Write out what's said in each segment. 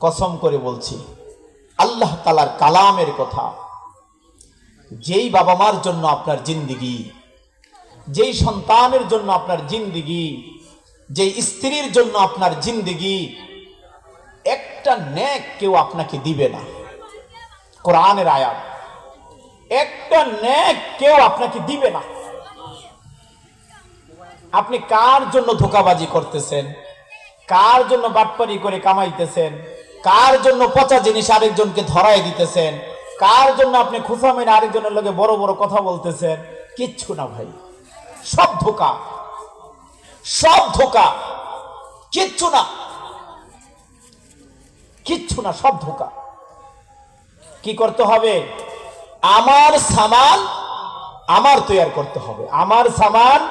কসম করে বলছি, আল্লাহ তালার কালামের কথা, যেই বাবা মার জন্য আপনার জিন্দিগি, যেই সন্তানের জন্য আপনার জিন্দিগি, যেই স্ত্রীর জন্য আপনার জিন্দিগি, একটা ন্যাক কেউ আপনাকে দিবে না। কোরআনের আয়াত, একটা ন্যাক কেউ আপনাকে দিবে না। আপনি কার জন্য ধোকাবাজি করতেছেন? কার জন্য বাটপারি করে কামাইতেছেন? কার জন্য পচা জিনিস আরেকজনকে ধরাই দিতেছেন? কার জন্য আপনি খুফা মেরে আরেকজনের লগে বড় বড় কথা বলতেছেন? কিচ্ছু না ভাই। সব ধোকা। সব ধোকা। কিচ্ছু না। কিচ্ছু না, সব ধোকা। কি করতে হবে? আমার সামান আমার তৈয়ার করতে হবে। আমার সামান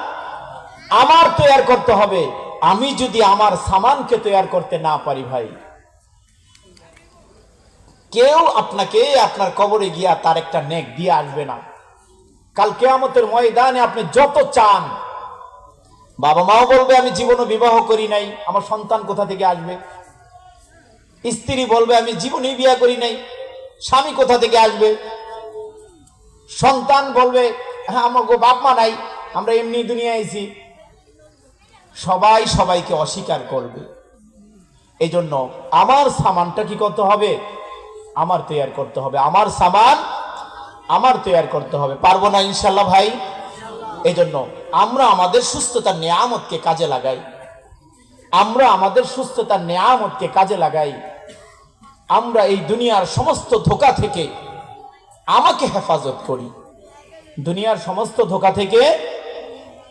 আমার তৈয়ার করতে হবে। আমি যদি আমার সামানকে তৈয়ার করতে না পারি ভাই কেউ আপনাকে আপনার কবরে গিয়া তার একটা নেক দিয়ে আসবে না। কাল কেয়ামতের ময়দানে আপনি যত চান, বাবা মাও বলবে, আমি জীবনে বিবাহ করি নাই, আমার সন্তান কোথা থেকে আসবে? স্ত্রী বলবে, আমি জীবনে বিয়া করি নাই, স্বামী কোথা থেকে আসবে? সন্তান বলবে হ্যাঁ আমার গো বাপ মা নাই, আমরা এমনি দুনিয়া আইছি। সবাই সবাইকে অস্বীকার করবে। এই জন্য আমার সামানটা কি করতে হবে? আমার তৈয়ার করতে হবে। আমার সামান আমার তৈয়ার করতে হবে। পারব না ইনশাল্লাহ ভাই? এই জন্য আমরা আমাদের সুস্থতার নিয়ামতকে কাজে লাগাই। আমরা আমাদের সুস্থতার নিয়ামতকে কাজে লাগাই। আমরা এই দুনিয়ার সমস্ত ধোকা থেকে আমাকে হেফাজত করি। দুনিয়ার সমস্ত ধোকা থেকে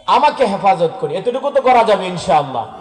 আমাকে হেফাজত করি। এতটুকু তো করা যাবে ইনশাআল্লাহ।